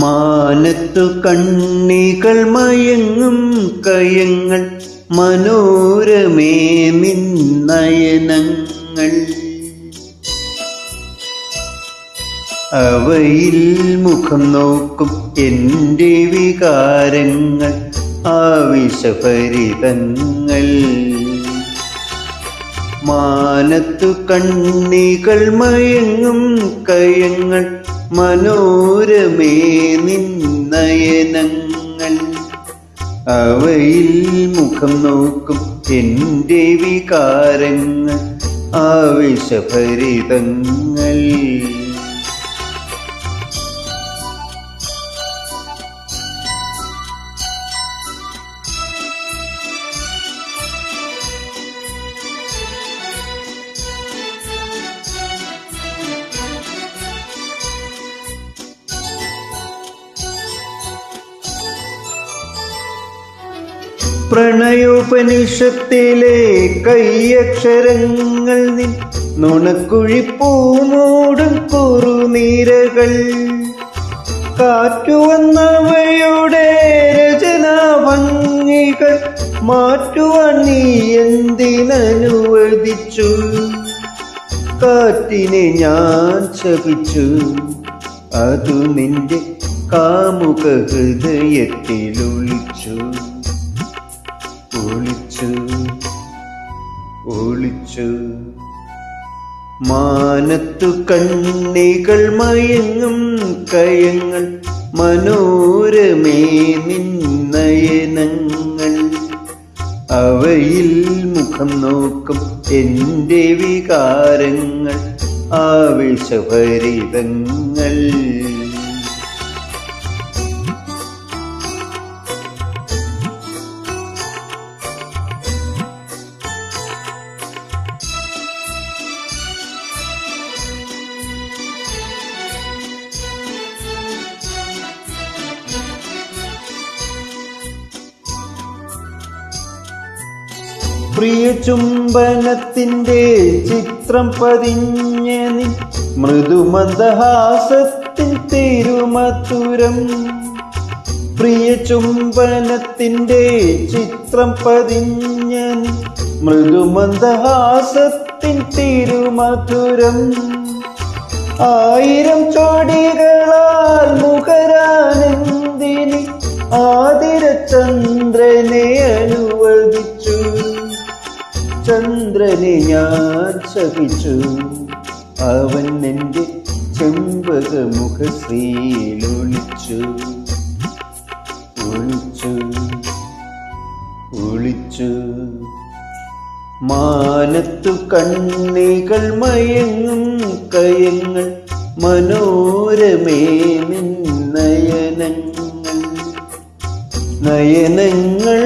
മാനത്തു കണ്ണികൾ മയങ്ങും കയങ്ങൾ മനോരമേ മിന്നയനങ്ങൾ. അവയിൽ മുഖം നോക്കും എന്റെ വികാരങ്ങൾ ആവിഷഭരിതങ്ങൾ മാനത്തു കണ്ണികൾ മയങ്ങും കയങ്ങൾ മനോരമേ നിന്നയനങ്ങൾ അവയിൽ മുഖം നോക്കും എന്റെ വികാരങ്ങൾ ആവേശഭരിതങ്ങൾ. പ്രണയോപനിഷത്തിലെ കയ്യക്ഷരങ്ങൾ നിൻ നുണക്കുഴിപ്പൂമൂടും കുറുനീരകൾ കാറ്റുവന്നവയുടെ രചനാ ഭംഗികൾ മാറ്റുവാൻ നീ എന്തിനനുവദിച്ചു? കാറ്റിനെ ഞാൻ ശപിച്ചു. അതു നിന്റെ കാമുക ഹൃദയത്തിൽ ഒളിച്ചു മാനത്തു കണ്ണികൾ മയങ്ങും കയങ്ങൾ മനോരമേ നിന്നയനങ്ങൾ അവയിൽ മുഖം നോക്കും എന്റെ വികാരങ്ങൾ ആവേശഭരിതങ്ങൾ പ്രിയ ചുംബനത്തിന്റെ ചിത്രം പതിഞ്ഞ നീ മൃദുമന്ദഹാസത്തിൻ തിരുമധുരം. പ്രിയ ചുംബനത്തിന്റെ ചിത്രം പതിഞ്ഞ നീ മൃദുമന്ദഹാസത്തിൻ തിരുമധുരം. ആയിരം ചോടികളാൽ മുഖരാനന്ദിനി ആതിരചന്ദ്രനെ അനുവദിച്ചു. ചന്ദ്രനെ ഞാൻ സഹിച്ചു. അവൻ എന്റെ ചെമ്പകമുഖശ്രീലൊളിച്ചു ഒളിച്ചു ഒളിച്ചു. മാനത്തു കണ്ണികൾ മയങ്ങും കയങ്ങൾ മനോരമേ നയനങ്ങൾ നയനങ്ങൾ